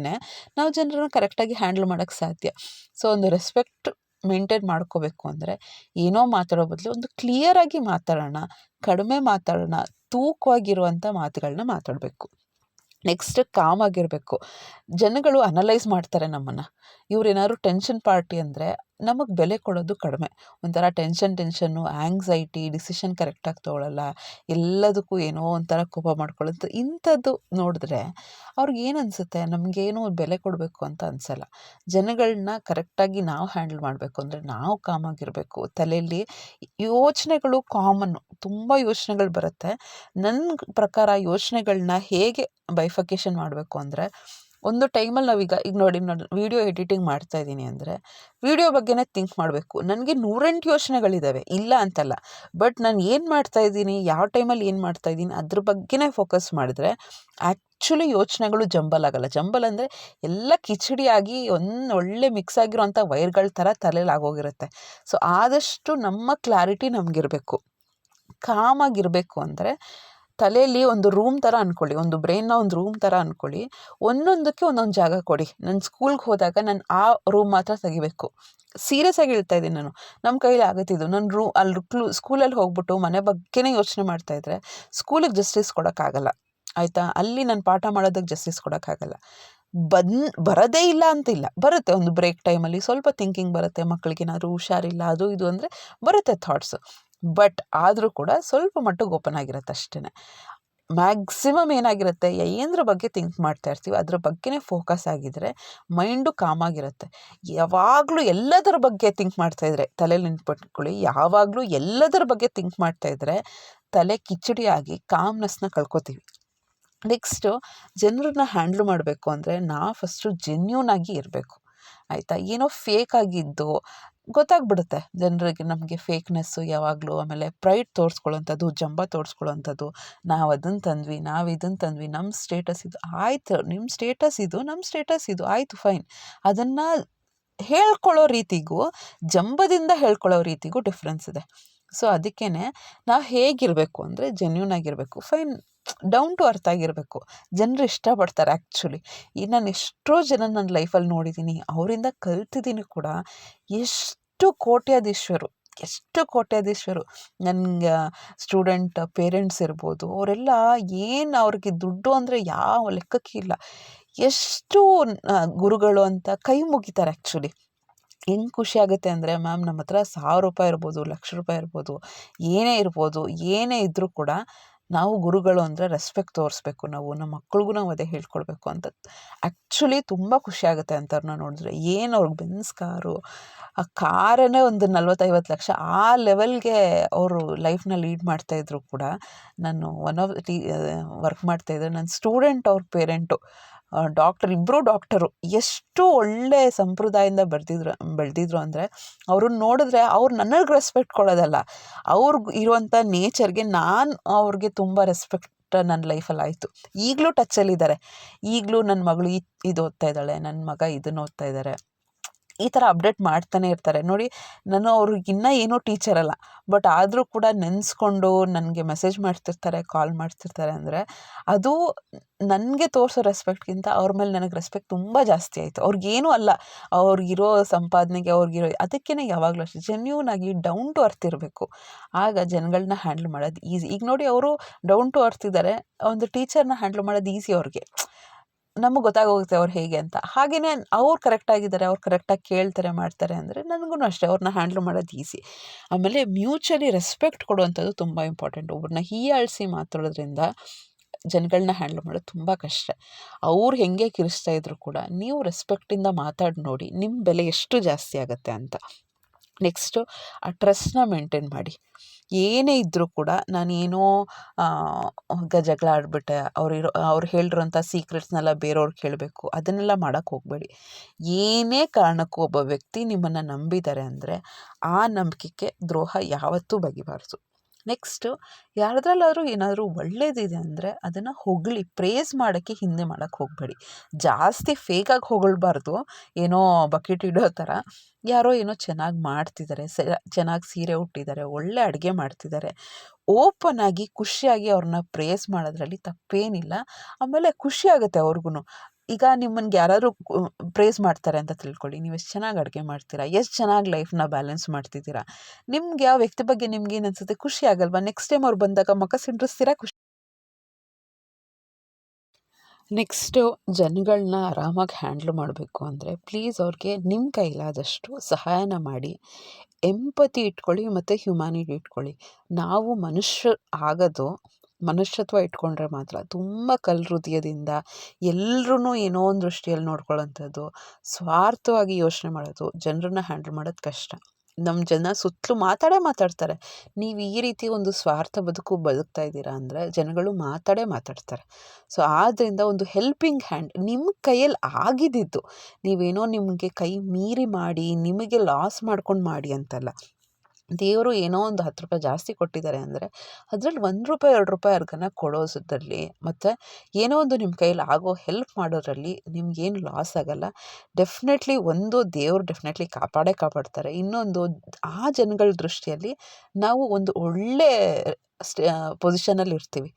ನಾವು ಜನರನ್ನ ಕರೆಕ್ಟಾಗಿ ಹ್ಯಾಂಡ್ಲ್ ಮಾಡೋಕ್ಕೆ ಸಾಧ್ಯ. ಸೊ ಒಂದು ರೆಸ್ಪೆಕ್ಟ್ ಮೇಂಟೈನ್ ಮಾಡ್ಕೋಬೇಕು ಅಂದರೆ ಏನೋ ಮಾತಾಡೋ ಬದಲು ಒಂದು ಕ್ಲಿಯರಾಗಿ ಮಾತಾಡೋಣ, ಕಡಿಮೆ ಮಾತಾಡೋಣ ತೂಕವಾಗಿರುವಂಥ ಮಾತುಗಳನ್ನ ಮಾತಾಡಬೇಕು. ನೆಕ್ಸ್ಟ್ ಕಾಮ್ ಆಗಿರಬೇಕು. ಜನಗಳು ಅನಲೈಸ್ ಮಾಡ್ತಾರೆ ನಮ್ಮನ್ನು. ಇವ್ರೇನಾದ್ರು ಟೆನ್ಷನ್ ಪಾರ್ಟಿ ಅಂದರೆ ನಮಗೆ ಬೆಲೆ ಕೊಡೋದು ಕಡಿಮೆ. ಒಂಥರ ಟೆನ್ಷನ್ ಟೆನ್ಷನ್ನು ಆ್ಯಂಗ್ಸೈಟಿ ಡಿಸಿಷನ್ ಕರೆಕ್ಟಾಗಿ ತೊಗೊಳಲ್ಲ. ಎಲ್ಲದಕ್ಕೂ ಏನೋ ಒಂಥರ ಕೋಪ ಮಾಡ್ಕೊಳ್ಳೋದು ಇಂಥದ್ದು ನೋಡಿದ್ರೆ ಅವ್ರಿಗೆ ಏನು ಅನಿಸುತ್ತೆ? ನಮಗೇನು ಬೆಲೆ ಕೊಡಬೇಕು ಅಂತ ಅನಿಸಲ್ಲ. ಜನಗಳನ್ನ ಕರೆಕ್ಟಾಗಿ ನಾವು ಹ್ಯಾಂಡಲ್ ಮಾಡಬೇಕು. ಅಂದರೆ ನಾವು ಕಾಮಾಗಿರಬೇಕು ತಲೆಯಲ್ಲಿ ಯೋಚನೆಗಳು ಕಾಮನ್ನು ತುಂಬ ಯೋಚನೆಗಳು ಬರುತ್ತೆ. ನನ್ನ ಪ್ರಕಾರ ಯೋಚನೆಗಳನ್ನ ಹೇಗೆ ಬೈಫಕೇಶನ್ ಮಾಡಬೇಕು ಅಂದರೆ ಒಂದು ಟೈಮಲ್ಲಿ ನಾವೀಗ ಈಗ ನೋಡಿ ನಾನು ವೀಡಿಯೋ ಎಡಿಟಿಂಗ್ ಮಾಡ್ತಾ ಇದ್ದೀನಿ ಅಂದರೆ ವೀಡಿಯೋ ಬಗ್ಗೆನೇ ಥಿಂಕ್ ಮಾಡಬೇಕು. ನನಗೆ ನೂರೆಂಟು ಯೋಚನೆಗಳಿದ್ದಾವೆ ಇಲ್ಲ ಅಂತಲ್ಲ. ಬಟ್ ನಾನು ಏನು ಮಾಡ್ತಾ ಇದ್ದೀನಿ, ಯಾವ ಟೈಮಲ್ಲಿ ಏನು ಮಾಡ್ತಾ ಇದ್ದೀನಿ ಅದ್ರ ಬಗ್ಗೆನೇ ಫೋಕಸ್ ಮಾಡಿದ್ರೆ ಆ್ಯಕ್ಚುಲಿ ಯೋಚನೆಗಳು ಜಂಬಲ್ ಆಗಲ್ಲ. ಜಂಬಲ್ ಅಂದರೆ ಎಲ್ಲ ಕಿಚಡಿಯಾಗಿ ಒಂದು ಒಳ್ಳೆ ಮಿಕ್ಸ್ ಆಗಿರೋಂಥ ವೈರ್ಗಳ ಥರ ತಲೆಯಲ್ಲಿ ಆಗೋಗಿರುತ್ತೆ. ಸೊ ಆದಷ್ಟು ನಮ್ಮ ಕ್ಲಾರಿಟಿ ನಮಗಿರಬೇಕು. ಕಾಮಾಗಿರಬೇಕು ಅಂದರೆ ತಲೆಯಲ್ಲಿ ಒಂದು ರೂಮ್ ಥರ ಅಂದ್ಕೊಳ್ಳಿ ಒಂದು ಬ್ರೈನ್ನ ಒಂದು ರೂಮ್ ಥರ ಅಂದ್ಕೊಳ್ಳಿ ಒಂದೊಂದಕ್ಕೆ ಒಂದೊಂದು ಜಾಗ ಕೊಡಿ. ನಾನು ಸ್ಕೂಲ್ಗೆ ಹೋದಾಗ ನಾನು ಆ ರೂಮ್ ಮಾತ್ರ ತೆಗಿಬೇಕು. ಸೀರಿಯಸ್ ಆಗಿ ಹೇಳ್ತಾ ಇದ್ದೀನಿ ನಾನು. ನಮ್ಮ ಕೈಲಿ ಆಗುತ್ತಿದ್ದು ನಾನು ರೂ, ಅಲ್ಲಿ ಕ್ಲೂ ಸ್ಕೂಲಲ್ಲಿ ಹೋಗ್ಬಿಟ್ಟು ಮನೆ ಬಗ್ಗೆನೇ ಯೋಚನೆ ಮಾಡ್ತಾಯಿದ್ರೆ ಸ್ಕೂಲಿಗೆ ಜಸ್ಟಿಸ್ ಕೊಡೋಕ್ಕಾಗಲ್ಲ. ಆಯಿತಾ? ಅಲ್ಲಿ ನಾನು ಪಾಠ ಮಾಡೋದಕ್ಕೆ ಜಸ್ಟಿಸ್ ಕೊಡೋಕ್ಕಾಗಲ್ಲ. ಬಂದು ಬರೋದೇ ಇಲ್ಲ ಅಂತಿಲ್ಲ. ಬರುತ್ತೆ ಒಂದು ಬ್ರೇಕ್ ಟೈಮಲ್ಲಿ. ಸ್ವಲ್ಪ ಥಿಂಕಿಂಗ್ ಬರುತ್ತೆ. ಮಕ್ಕಳಿಗೇನಾದ್ರು ಹುಷಾರಿಲ್ಲ, ಅದು ಇದು ಅಂದರೆ ಬರುತ್ತೆ ಥಾಟ್ಸು. ಬಟ್ ಆದರೂ ಕೂಡ ಸ್ವಲ್ಪ ಮಟ್ಟಿಗೆ ಓಪನ್ ಆಗಿರುತ್ತೆ ಅಷ್ಟೇ ಮ್ಯಾಕ್ಸಿಮಮ್ ಏನಾಗಿರುತ್ತೆ ಏನರ ಬಗ್ಗೆ ಥಿಂಕ್ ಮಾಡ್ತಾ ಇರ್ತೀವಿ, ಅದ್ರ ಬಗ್ಗೆನೇ ಫೋಕಸ್ ಆಗಿದ್ರೆ ಮೈಂಡು ಕಾಮಾಗಿರುತ್ತೆ ಯಾವಾಗಲೂ ಎಲ್ಲದರ ಬಗ್ಗೆ ಥಿಂಕ್ ಮಾಡ್ತಾಯಿದ್ರೆ ತಲೆ ನೆನ್ಪಿಟ್ಕೊಳ್ಳಿ ಯಾವಾಗಲೂ ಎಲ್ಲದರ ಬಗ್ಗೆ ಥಿಂಕ್ ಮಾಡ್ತಾಯಿದ್ರೆ ತಲೆ ಕಿಚಡಿಯಾಗಿ ಕಾಮ್ನೆಸ್ನ ಕಳ್ಕೊತೀವಿ. ನೆಕ್ಸ್ಟು ಜನರನ್ನ ಹ್ಯಾಂಡ್ಲ್ ಮಾಡಬೇಕು ಅಂದರೆ ನಾ ಫಸ್ಟು ಜೆನ್ಯೂನ್ ಆಗಿ ಇರಬೇಕು. ಆಯಿತಾ? ಏನೋ ಫೇಕ್ ಆಗಿದ್ದು ಗೊತ್ತಾಗ್ಬಿಡುತ್ತೆ ಜನರಿಗೆ ನಮಗೆ ಫೇಕ್ನೆಸ್ಸು ಯಾವಾಗಲೂ ಆಮೇಲೆ ಪ್ರೈಡ್ ತೋರಿಸ್ಕೊಳ್ಳೋಂಥದ್ದು, ಜಂಬ ತೋರಿಸ್ಕೊಳ್ಳೋಂಥದ್ದು. ನಾವು ಅದನ್ನು ತಂದ್ವಿ, ನಾವು ಇದನ್ನು ತಂದ್ವಿ ನಮ್ಮ ಸ್ಟೇಟಸ್ ಇದು ಆಯಿತು ನಿಮ್ಮ ಸ್ಟೇಟಸ್ ಇದು ನಮ್ಮ ಸ್ಟೇಟಸ್ ಇದು, ಆಯಿತು ಫೈನ್ ಅದನ್ನು ಹೇಳ್ಕೊಳ್ಳೋ ರೀತಿಗೂ, ಜಂಬದಿಂದ ಹೇಳ್ಕೊಳ್ಳೋ ರೀತಿಗೂ ಡಿಫ್ರೆನ್ಸ್ ಇದೆ. ಸೊ ಅದಕ್ಕೇ ನಾವು ಹೇಗಿರಬೇಕು ಅಂದರೆ ಜೆನ್ಯೂನ್ ಆಗಿರಬೇಕು. ಫೈನ್ ಡೌನ್ ಟು ಅರ್ತ್ ಆಗಿರಬೇಕು. ಜನರು ಇಷ್ಟಪಡ್ತಾರೆ ಆ್ಯಕ್ಚುಲಿ ಈ ನಾನು ಎಷ್ಟೋ ಜನ ನನ್ನ ಲೈಫಲ್ಲಿ ನೋಡಿದ್ದೀನಿ ಅವರಿಂದ ಕಲ್ತಿದ್ದೀನಿ ಕೂಡ ಎಷ್ಟು ಕೋಟ್ಯಾಧೀಶ್ವರು ಎಷ್ಟು ಕೋಟ್ಯಾಧೀಶ್ವರು. ನನಗೆ ಸ್ಟೂಡೆಂಟ್, ಪೇರೆಂಟ್ಸ್ ಇರ್ಬೋದು, ಅವರೆಲ್ಲ ಏನು ಅವ್ರಿಗೆ ದುಡ್ಡು ಅಂದರೆ ಯಾವ ಲೆಕ್ಕಕ್ಕೆ ಇಲ್ಲ. ಎಷ್ಟು ಗುರುಗಳು ಅಂತ ಕೈ ಮುಗಿತಾರೆ ಆ್ಯಕ್ಚುಲಿ ಹೆಂಗೆ ಖುಷಿ ಆಗುತ್ತೆ ಅಂದರೆ ಮ್ಯಾಮ್ ನಮ್ಮ ಹತ್ರ ಸಾವಿರ ರೂಪಾಯಿ ಇರ್ಬೋದು, ಲಕ್ಷ ರೂಪಾಯಿ ಇರ್ಬೋದು, ಏನೇ ಇರ್ಬೋದು, ಏನೇ ಇದ್ದರೂ ಕೂಡ ನಾವು ಗುರುಗಳು ಅಂದರೆ ರೆಸ್ಪೆಕ್ಟ್ ತೋರಿಸ್ಬೇಕು, ನಾವು ನಮ್ಮ ಮಕ್ಳಿಗೂ ನಾವು ಅದೇ ಹೇಳ್ಕೊಡ್ಬೇಕು ಅಂತ ಆ್ಯಕ್ಚುಲಿ ತುಂಬ ಖುಷಿ ಆಗುತ್ತೆ ಅಂಥವ್ರನ್ನ ನೋಡಿದ್ರೆ. ಏನು ಅವ್ರಿಗೆ ಬೆನ್ಸ್ ಕಾರು ಆ ಕಾರನ್ನೇ ಒಂದು ನಲ್ವತ್ತೈವತ್ತು ಲಕ್ಷ ಆ ಲೆವೆಲ್ಗೆ ಅವರು ಲೈಫ್ನ ಲೀಡ್ ಮಾಡ್ತಾಯಿದ್ರು ಕೂಡ, ನಾನು ಒನ್ ಆಫ್ ಟಿ ವರ್ಕ್ ಮಾಡ್ತಾಯಿದ್ದೆ ನನ್ನ ಸ್ಟೂಡೆಂಟ್ ಅವ್ರ ಪೇರೆಂಟು ಡಾಕ್ಟರ್ ಇಬ್ಬರು ಡಾಕ್ಟರು ಎಷ್ಟು ಒಳ್ಳೆ ಸಂಪ್ರದಾಯದಿಂದ ಬೆಳೆದಿದ್ರು ಬೆಳೆದಿದ್ರು ಅಂದರೆ ಅವ್ರನ್ನ ನೋಡಿದ್ರೆ ಅವ್ರು ನನಗೆ ರೆಸ್ಪೆಕ್ಟ್ ಕೊಡೋದಲ್ಲ. ಅವ್ರಿಗೆ ಇರುವಂಥ ನೇಚರ್ಗೆ ನಾನು ಅವ್ರಿಗೆ ತುಂಬ ರೆಸ್ಪೆಕ್ಟ್ ನನ್ನ ಲೈಫಲ್ಲಿ ಆಯಿತು. ಈಗಲೂ ಟಚ್ಚಲ್ಲಿದ್ದಾರೆ ಈಗಲೂ ನನ್ನ ಮಗಳು ಇದು ಓದ್ತಾ ಇದ್ದಾಳೆ ನನ್ನ ಮಗ ಇದನ್ನು ಓದ್ತಾ ಇದ್ದಾರೆ. ಈ ಥರ ಅಪ್ಡೇಟ್ ಮಾಡ್ತಾನೆ ಇರ್ತಾರೆ. ನೋಡಿ, ನಾನು ಅವ್ರಿಗೆ ಇನ್ನೂ ಏನೂ ಟೀಚರ್ ಅಲ್ಲ ಬಟ್ ಆದರೂ ಕೂಡ ನೆನೆಸ್ಕೊಂಡು ನನಗೆ ಮೆಸೇಜ್ ಮಾಡ್ತಿರ್ತಾರೆ ಕಾಲ್ ಮಾಡ್ತಿರ್ತಾರೆ ಅಂದರೆ, ಅದು ನನಗೆ ತೋರಿಸೋ ರೆಸ್ಪೆಕ್ಟ್ಗಿಂತ ಅವ್ರ ಮೇಲೆ ನನಗೆ ರೆಸ್ಪೆಕ್ಟ್ ತುಂಬ ಜಾಸ್ತಿ ಆಯಿತು. ಅವ್ರಿಗೇನೂ ಅಲ್ಲ ಅವ್ರಿಗಿರೋ ಸಂಪಾದನೆಗೆ ಅವ್ರಿಗಿರೋ ಅದಕ್ಕೇ ಯಾವಾಗಲೂ ಅಷ್ಟೇ ಜೆನ್ಯೂನ್ ಆಗಿ ಡೌನ್ ಟು ಅರ್ತ್ ಇರಬೇಕು. ಆಗ ಜನಗಳನ್ನ ಹ್ಯಾಂಡ್ಲ್ ಮಾಡೋದು ಈಸಿ ಈಗ ನೋಡಿ, ಅವರು ಡೌನ್ ಟು ಅರ್ತ್ ಇದ್ದಾರೆ ಒಂದು ಟೀಚರ್ನ ಹ್ಯಾಂಡ್ಲ್ ಮಾಡೋದು ಈಸಿ ಅವ್ರಿಗೆ. ನಮಗೆ ಗೊತ್ತಾಗೋಗುತ್ತೆ ಅವ್ರು ಹೇಗೆ ಅಂತ. ಹಾಗೆಯೇ ಅವ್ರು ಕರೆಕ್ಟಾಗಿದ್ದಾರೆ ಅವ್ರು ಕರೆಕ್ಟಾಗಿ ಕೇಳ್ತಾರೆ, ಮಾಡ್ತಾರೆ ಅಂದರೆ ನನಗೂ ಅಷ್ಟೇ ಅವ್ರನ್ನ ಹ್ಯಾಂಡ್ಲ್ ಮಾಡೋದು ಈಸಿ ಆಮೇಲೆ ಮ್ಯೂಚುವಲಿ ರೆಸ್ಪೆಕ್ಟ್ ಕೊಡುವಂಥದ್ದು ತುಂಬ ಇಂಪಾರ್ಟೆಂಟ್ ಒಬ್ಬರನ್ನ ಹೀಯಾಳಿಸಿ ಮಾತಾಡೋದ್ರಿಂದ ಜನಗಳನ್ನ ಹ್ಯಾಂಡ್ಲ್ ಮಾಡೋದು ತುಂಬ ಕಷ್ಟ. ಅವ್ರು ಹೇಗೆ ಕಿರಿಸ್ತಾ ಇದ್ರು ಕೂಡ ನೀವು ರೆಸ್ಪೆಕ್ಟಿಂದ ಮಾತಾಡಿ ನೋಡಿ ನಿಮ್ಮ ಬೆಲೆ ಎಷ್ಟು ಜಾಸ್ತಿ ಆಗುತ್ತೆ ಅಂತ. ನೆಕ್ಸ್ಟು ಆ ಟ್ರಸ್ಟ್ನ ಮೇಂಟೈನ್ ಮಾಡಿ. ಏನೇ ಇದ್ದರೂ ಕೂಡ ನಾನೇನೋ ಗಜಗಳ ಜಗಳ ಆಡಿಬಿಟ್ಟೆ ಅವರಿರೋ ಅವ್ರು ಹೇಳಿರೋಂಥ ಸೀಕ್ರೆಟ್ಸ್ನೆಲ್ಲ ಬೇರೆಯವ್ರಿಗೆ ಹೇಳಬೇಕು ಅದನ್ನೆಲ್ಲ ಮಾಡೋಕ್ಕೆ ಹೋಗಬೇಡಿ. ಏನೇ ಕಾರಣಕ್ಕೂ ಒಬ್ಬ ವ್ಯಕ್ತಿ ನಿಮ್ಮನ್ನು ನಂಬಿದ್ದಾರೆ ಅಂದರೆ ಆ ನಂಬಿಕೆಗೆ ದ್ರೋಹ ಯಾವತ್ತೂ ಬಗೆಬಾರ್ದು. ನೆಕ್ಸ್ಟು ಯಾರದ್ರಲ್ಲಾದ್ರೂ ಏನಾದರೂ ಒಳ್ಳೇದಿದೆ ಅಂದರೆ ಅದನ್ನು ಹೊಗಳಿ ಪ್ರೇಸ್ ಮಾಡೋಕ್ಕೆ ಹಿಂದೆ ಮಾಡೋಕ್ಕೆ ಹೋಗಬೇಡಿ. ಜಾಸ್ತಿ ಫೇಕಾಗಿ ಹೊಗಳ್ಬಾರ್ದು. ಏನೋ ಬಕೆಟ್ ಇಡೋ ಥರ. ಯಾರೋ ಏನೋ ಚೆನ್ನಾಗಿ ಮಾಡ್ತಿದ್ದಾರೆ ಸ, ಚೆನ್ನಾಗಿ ಸೀರೆ ಉಟ್ಟಿದ್ದಾರೆ ಒಳ್ಳೆ ಅಡುಗೆ ಮಾಡ್ತಿದ್ದಾರೆ ಓಪನ್ ಆಗಿ ಖುಷಿಯಾಗಿ ಅವ್ರನ್ನ ಪ್ರೇಸ್ ಮಾಡೋದ್ರಲ್ಲಿ ತಪ್ಪೇನಿಲ್ಲ. ಆಮೇಲೆ ಖುಷಿ ಆಗುತ್ತೆ ಅವ್ರಿಗೂ ಈಗ ನಿಮ್ಮನ್ಗೆ ಯಾರಾದ್ರು ಪ್ರೇಸ್ ಮಾಡ್ತಾರೆ ಅಂತ ತಿಳ್ಕೊಳ್ಳಿ. ನೀವು ಎಷ್ಟು ಚೆನ್ನಾಗಿ ಅಡುಗೆ ಮಾಡ್ತೀರಾ? ಎಷ್ಟು ಚೆನ್ನಾಗಿ ಲೈಫ್ನ ಬ್ಯಾಲೆನ್ಸ್ ಮಾಡ್ತಿದ್ದೀರಾ? ನಿಮ್ಗೆ ಯಾವ ವ್ಯಕ್ತಿ ಬಗ್ಗೆ ನಿಮ್ಗೆ ಏನು ಅನ್ಸುತ್ತೆ? ಖುಷಿ ಆಗಲ್ವಾ? ನೆಕ್ಸ್ಟ್ ಟೈಮ್ ಅವ್ರು ಬಂದಾಗ ಮುಖ ಸಿಂಡ್ರಿಸ್ತೀರಾ? ಖುಷಿ ನೆಕ್ಸ್ಟು ಜನಗಳನ್ನ ಆರಾಮಾಗಿ ಹ್ಯಾಂಡ್ಲ್ ಮಾಡಬೇಕು ಅಂದರೆ ಪ್ಲೀಸ್ ಅವ್ರಿಗೆ ನಿಮ್ಮ ಕೈಲಾದಷ್ಟು ಸಹಾಯನ ಮಾಡಿ. ಎಂಪತಿ ಇಟ್ಕೊಳ್ಳಿ ಮತ್ತು ಹ್ಯುಮ್ಯಾನಿಟಿ ಇಟ್ಕೊಳ್ಳಿ. ನಾವು ಮನುಷ್ಯ ಆಗೋದು ಮನುಷ್ಯತ್ವ ಇಟ್ಕೊಂಡ್ರೆ ಮಾತ್ರ ತುಂಬ ಕಲ್ ಹೃದಯದಿಂದ ಎಲ್ರೂ ಏನೋ ಒಂದು ದೃಷ್ಟಿಯಲ್ಲಿ ನೋಡ್ಕೊಳ್ಳೋಂಥದ್ದು, ಸ್ವಾರ್ಥವಾಗಿ ಯೋಚನೆ ಮಾಡೋದು ಜನರನ್ನ ಹ್ಯಾಂಡಲ್ ಮಾಡೋದು ಕಷ್ಟ. ನಮ್ಮ ಜನ ಸುತ್ತಲೂ ಮಾತಾಡೇ ಮಾತಾಡ್ತಾರೆ. ನೀವು ಈ ರೀತಿ ಒಂದು ಸ್ವಾರ್ಥ ಬದುಕು ಬದುಕ್ತಾ ಇದ್ದೀರಾ ಅಂದರೆ ಜನಗಳು ಮಾತಾಡೇ ಮಾತಾಡ್ತಾರೆ. ಸೊ ಆದ್ದರಿಂದ ಒಂದು ಹೆಲ್ಪಿಂಗ್ ಹ್ಯಾಂಡ್ ನಿಮ್ಮ ಕೈಯಲ್ಲಿ ಆಗಿದ್ದಿದ್ದು ನೀವೇನೋ ನಿಮಗೆ ಕೈ ಮೀರಿ ಮಾಡಿ, ನಿಮಗೆ ಲಾಸ್ ಮಾಡ್ಕೊಂಡು ಮಾಡಿ ಅಂತಲ್ಲ. ದೇವರು ಏನೋ ಒಂದು ಹತ್ತು ರೂಪಾಯಿ ಜಾಸ್ತಿ ಕೊಟ್ಟಿದ್ದಾರೆ ಅಂದರೆ ಅದ್ರಲ್ಲಿ ಒಂದು ರೂಪಾಯಿ, ಎರಡು ರೂಪಾಯಿ ಅರ್ಗನ ಕೊಡೋದ್ರಲ್ಲಿ ಮತ್ತು ಏನೋ ಒಂದು ನಿಮ್ಮ ಕೈಯಲ್ಲಿ ಆಗೋ ಹೆಲ್ಪ್ ಮಾಡೋದ್ರಲ್ಲಿ ನಿಮ್ಗೇನು ಲಾಸ್ ಆಗಲ್ಲ. ಡೆಫಿನೆಟ್ಲಿ ಒಂದು ದೇವ್ರು ಡೆಫಿನೆಟ್ಲಿ ಕಾಪಾಡೇ ಕಾಪಾಡ್ತಾರೆ. ಇನ್ನೊಂದು ಆ ಜನಗಳ ದೃಷ್ಟಿಯಲ್ಲಿ ನಾವು ಒಂದು ಒಳ್ಳೆ ಸ್ಟೇ ಪೊಸಿಷನಲ್ಲಿ ಇರ್ತೀವಿ.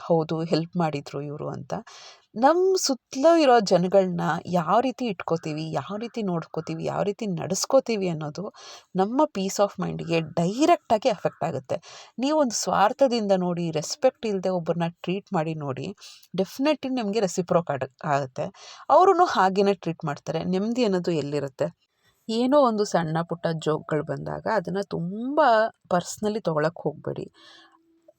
ಹೌದು ಹೆಲ್ಪ್ ಮಾಡಿದರು ಇವರು ಅಂತ. ನಮ್ಮ ಸುತ್ತಲೂ ಇರೋ ಜನಗಳನ್ನ ಯಾವ ರೀತಿ ಇಟ್ಕೋತೀವಿ, ಯಾವ ರೀತಿ ನೋಡ್ಕೋತೀವಿ, ಯಾವ ರೀತಿ ನಡೆಸ್ಕೋತೀವಿ ಅನ್ನೋದು ನಮ್ಮ ಪೀಸ್ ಆಫ್ ಮೈಂಡ್ಗೆ ಡೈರೆಕ್ಟಾಗಿ ಎಫೆಕ್ಟ್ ಆಗುತ್ತೆ. ನೀವೊಂದು ಸ್ವಾರ್ಥದಿಂದ ನೋಡಿ ರೆಸ್ಪೆಕ್ಟ್ ಇಲ್ಲದೆ ಒಬ್ಬರನ್ನ ಟ್ರೀಟ್ ಮಾಡಿ ನೋಡಿ ಡೆಫಿನೆಟ್ಲಿ ನಿಮಗೆ ರೆಸಿಪ್ರೋಕ್ ಆಗುತ್ತೆ. ಅವರೂ ಹಾಗೇ ಟ್ರೀಟ್ ಮಾಡ್ತಾರೆ. ನೆಮ್ಮದಿ ಅನ್ನೋದು ಎಲ್ಲಿರುತ್ತೆ? ಏನೋ ಒಂದು ಸಣ್ಣ ಪುಟ್ಟ ಜೋಕ್ಗಳು ಬಂದಾಗ ಅದನ್ನು ತುಂಬ ಪರ್ಸ್ನಲಿ ತೊಗೊಳಕ್ಕೆ ಹೋಗಬೇಡಿ.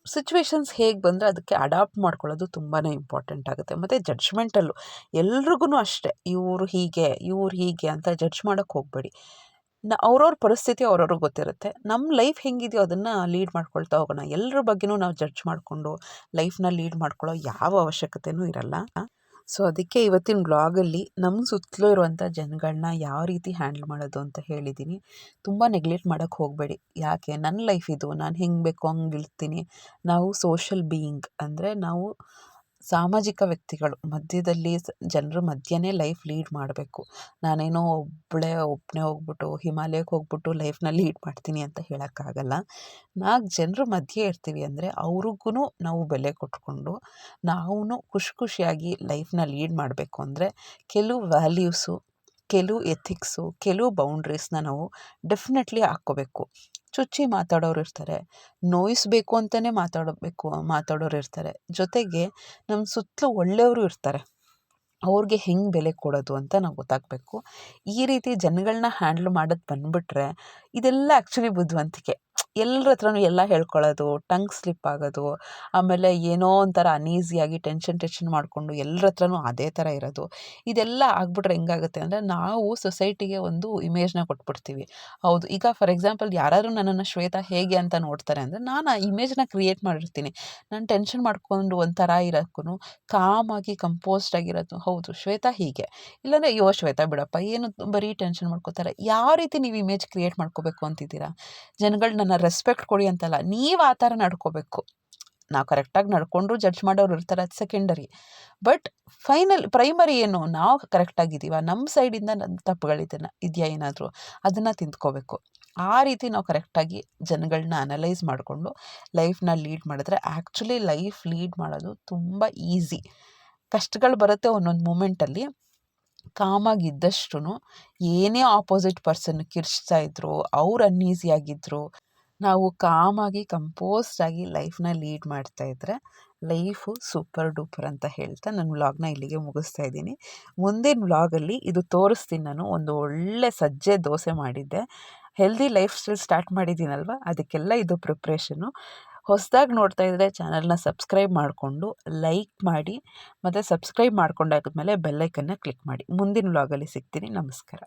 ಸಿಚುವೇಶನ್ಸ್ ಹೇಗೆ ಬಂದರೆ ಅದಕ್ಕೆ ಅಡಾಪ್ಟ್ ಮಾಡ್ಕೊಳ್ಳೋದು ತುಂಬಾ ಇಂಪಾರ್ಟೆಂಟ್ ಆಗುತ್ತೆ. ಮತ್ತು ಜಡ್ಜ್ಮೆಂಟಲ್ಲು ಎಲ್ರಿಗೂ ಅಷ್ಟೇ, ಇವರು ಹೀಗೆ, ಇವ್ರು ಹೀಗೆ ಅಂತ ಜಡ್ಜ್ ಮಾಡೋಕ್ಕೆ ಹೋಗಬೇಡಿ. ನ, ಅವ್ರವ್ರ ಪರಿಸ್ಥಿತಿ ಅವ್ರವ್ರಿಗೆ ಗೊತ್ತಿರುತ್ತೆ. ನಮ್ಮ ಲೈಫ್ ಹೆಂಗಿದೆಯೋ ಅದನ್ನು ಲೀಡ್ ಮಾಡ್ಕೊಳ್ತಾ ಹೋಗೋಣ. ಎಲ್ಲರ ಬಗ್ಗೆಯೂ ನಾವು ಜಡ್ಜ್ ಮಾಡಿಕೊಂಡು ಲೈಫ್ನ ಲೀಡ್ ಮಾಡ್ಕೊಳ್ಳೋ ಯಾವ ಅವಶ್ಯಕತೆಯೂ ಇರಲ್ಲ. ಸೊ ಅದಕ್ಕೆ ಇವತ್ತಿನ ಬ್ಲಾಗಲ್ಲಿ ನಮ್ಮ ಸುತ್ತಲೂ ಇರುವಂಥ ಜನಗಳನ್ನ ಯಾವ ರೀತಿ ಹ್ಯಾಂಡಲ್ ಮಾಡೋದು ಅಂತ ಹೇಳಿದ್ದೀನಿ ತುಂಬ ನೆಗ್ಲೆಕ್ಟ್ ಮಾಡೋಕ್ಕೆ ಹೋಗಬೇಡಿ. ಯಾಕೆ? ನನ್ನ ಲೈಫ್ ಇದು. ನಾನು ಹೆಂಗೆ ಬೇಕೋ? ಹಂಗೆ ಇರ್ತೀನಿ. ನಾವು ಸೋಷಲ್ ಬೀಯಿಂಗ್ ಅಂದರೆ ನಾವು ಸಾಮಾಜಿಕ ವ್ಯಕ್ತಿಗಳು ಮಧ್ಯದಲ್ಲಿ ಜನರ ಮಧ್ಯನೇ ಲೈಫ್ ಲೀಡ್ ಮಾಡಬೇಕು. ನಾನೇನೋ ಒಬ್ಬಳೇ ಒಬ್ಬನೇ ಹೋಗ್ಬಿಟ್ಟು, ಹಿಮಾಲಯಕ್ಕೆ ಹೋಗ್ಬಿಟ್ಟು ಲೈಫ್ನ ಲೀಡ್ ಮಾಡ್ತೀನಿ ಅಂತ ಹೇಳೋಕ್ಕಾಗಲ್ಲ. ನಾಲ್ಕು ಜನರ ಮಧ್ಯೆ ಇರ್ತೀವಿ ಅಂದರೆ ಅವ್ರಿಗೂ ನಾವು ಬೆಲೆ ಕೊಟ್ಕೊಂಡು ನಾವು ಖುಷಿ ಖುಷಿಯಾಗಿ ಲೈಫ್ನ ಲೀಡ್ ಮಾಡಬೇಕು ಅಂದರೆ ಕೆಲವು ವ್ಯಾಲ್ಯೂಸು ಕೆಲವು ಎಥಿಕ್ಸು ಕೆಲವು ಬೌಂಡ್ರೀಸ್ನ ನಾವು ಡೆಫಿನೆಟ್ಲಿ ಹಾಕ್ಕೋಬೇಕು. ಚುಚ್ಚಿ ಮಾತಾಡೋರು ಇರ್ತಾರೆ, ನೋಯಿಸ್ಬೇಕು ಅಂತಲೇ ಮಾತಾಡಬೇಕು, ಮಾತಾಡೋರು ಇರ್ತಾರೆ. ಜೊತೆಗೆ ನಮ್ಮ ಸುತ್ತಲೂ ಒಳ್ಳೆಯವರು ಇರ್ತಾರೆ. ಅವ್ರಿಗೆ ಹೆಂಗೆ ಬೆಲೆ ಕೊಡೋದು ಅಂತ ನಾವು ಗೊತ್ತಾಗಬೇಕು. ಈ ರೀತಿ ಜನಗಳನ್ನ ಹ್ಯಾಂಡ್ಲ್ ಮಾಡೋದು ಬಂದುಬಿಟ್ರೆ, ಇದೆಲ್ಲ ಆ್ಯಕ್ಚುಲಿ ಬುದ್ಧಿವಂತಿಕೆ. ಎಲ್ಲರ ಹತ್ರನೂ ಎಲ್ಲ ಹೇಳ್ಕೊಳ್ಳೋದು ಟಂಗ್ ಸ್ಲಿಪ್ ಆಗೋದು, ಆಮೇಲೆ ಏನೋ ಒಂಥರ ಅನೀಸಿಯಾಗಿ ಟೆನ್ಷನ್ ಟೆನ್ಷನ್ ಮಾಡಿಕೊಂಡು ಎಲ್ಲರ ಹತ್ರನೂ ಅದೇ ಥರ ಇರೋದು. ಇದೆಲ್ಲ ಆಗ್ಬಿಟ್ರೆ ಹೆಂಗಾಗುತ್ತೆ ಅಂದರೆ ನಾವು ಸೊಸೈಟಿಗೆ ಒಂದು ಇಮೇಜ್ನ ಕೊಟ್ಬಿಡ್ತೀವಿ. ಹೌದು, ಈಗ ಫಾರ್ ಎಕ್ಸಾಂಪಲ್ ಯಾರಾದರೂ ನನ್ನನ್ನು ಶ್ವೇತಾ ಹೇಗೆ ಅಂತ ನೋಡ್ತಾರೆ ಅಂದರೆ ನಾನು ಆ ಇಮೇಜ್ನ ಕ್ರಿಯೇಟ್ ಮಾಡಿರ್ತೀನಿ. ನಾನು ಟೆನ್ಷನ್ ಮಾಡಿಕೊಂಡು ಒಂಥರ ಇರೋಕ್ಕೂ ಕಾಮಾಗಿ ಕಂಪೋಸ್ಟ್ ಆಗಿರೋದು. ಹೌದು, ಶ್ವೇತಾ ಹೀಗೆ. ಇಲ್ಲಾಂದರೆ ಅಯ್ಯೋ, ಶ್ವೇತಾ ಬಿಡಪ್ಪ, ಏನು ಬರೀ ಟೆನ್ಷನ್ ಮಾಡ್ಕೋತಾರೆ. ಯಾವ ರೀತಿ ನೀವು ಇಮೇಜ್ ಕ್ರಿಯೇಟ್ ಮಾಡ್ಕೋಬೇಕು ಅಂತಿದ್ದೀರಾ? ಜನಗಳು ನನ್ನ ರೆಸ್ಪೆಕ್ಟ್ ಕೊಡಿ ಅಂತಲ್ಲ. ನೀವು ಆ ಥರ ನಡ್ಕೋಬೇಕು. ನಾವು ಕರೆಕ್ಟಾಗಿ ನಡ್ಕೊಂಡ್ರು ಜಡ್ಜ್ ಮಾಡೋರು ಇರ್ತಾರೆ ಅದು ಸೆಕೆಂಡರಿ ಬಟ್ ಫೈನಲ್ ಪ್ರೈಮರಿ ಏನು? ನಾವು ಕರೆಕ್ಟಾಗಿದ್ದೀವ ನಮ್ಮ ಸೈಡಿಂದ ನನ್ನ ತಪ್ಪುಗಳಿದನ್ನು ಇದೆಯಾ ಏನಾದರೂ? ಅದನ್ನು ತಿಂದ್ಕೋಬೇಕು. ಆ ರೀತಿ ನಾವು ಕರೆಕ್ಟಾಗಿ ಜನಗಳನ್ನ ಅನಲೈಸ್ ಮಾಡಿಕೊಂಡು ಲೈಫ್ನ ಲೀಡ್ ಮಾಡಿದ್ರೆ ಆ್ಯಕ್ಚುಲಿ ಲೈಫ್ ಲೀಡ್ ಮಾಡೋದು ತುಂಬ ಈಸಿ ಕಷ್ಟಗಳು ಬರುತ್ತೆ ಒಂದೊಂದು ಮೂಮೆಂಟಲ್ಲಿ ಕಾಮಾಗಿದ್ದಷ್ಟು ಏನೇ ಆಪೋಸಿಟ್ ಪರ್ಸನ್ ಕಿರ್ಚ್ತಾ ಇದ್ರು, ಅವ್ರು ಅನ್ಈಸಿ ಆಗಿದ್ರು ನಾವು ಕಾಮಾಗಿ ಕಂಪೋಸ್ಡಾಗಿ ಲೈಫ್ನ ಲೀಡ್ ಮಾಡ್ತಾ ಇದ್ರೆ ಲೈಫು ಸೂಪರ್ ಡೂಪರ್ ಅಂತ ಹೇಳ್ತಾ ನನ್ನ ವ್ಲಾಗ್ನ ಇಲ್ಲಿಗೆ ಮುಗಿಸ್ತಾ ಇದ್ದೀನಿ. ಮುಂದಿನ ವ್ಲಾಗಲ್ಲಿ ಇದು ತೋರಿಸ್ತೀನಿ ನಾನು, ಒಂದು ಒಳ್ಳೆ ಸಜ್ಜೆ ದೋಸೆ ಮಾಡಿದ್ದೆ. ಹೆಲ್ದಿ ಲೈಫ್ ಸ್ಟೈಲ್ ಸ್ಟಾರ್ಟ್ ಮಾಡಿದ್ದೀನಲ್ವ? ಅದಕ್ಕೆಲ್ಲ ಇದು ಪ್ರಿಪ್ರೇಷನು ಹೊಸದಾಗಿ ನೋಡ್ತಾ ಇದ್ದರೆ ಚಾನಲ್ನ ಸಬ್ಸ್ಕ್ರೈಬ್ ಮಾಡಿಕೊಂಡು ಲೈಕ್ ಮಾಡಿ, ಮತ್ತು ಸಬ್ಸ್ಕ್ರೈಬ್ ಮಾಡ್ಕೊಂಡಾದ್ಮೇಲೆ ಬೆಲ್ಲೈಕನ್ನ ಕ್ಲಿಕ್ ಮಾಡಿ. ಮುಂದಿನ ವ್ಲಾಗಲ್ಲಿ ಸಿಗ್ತೀನಿ. ನಮಸ್ಕಾರ.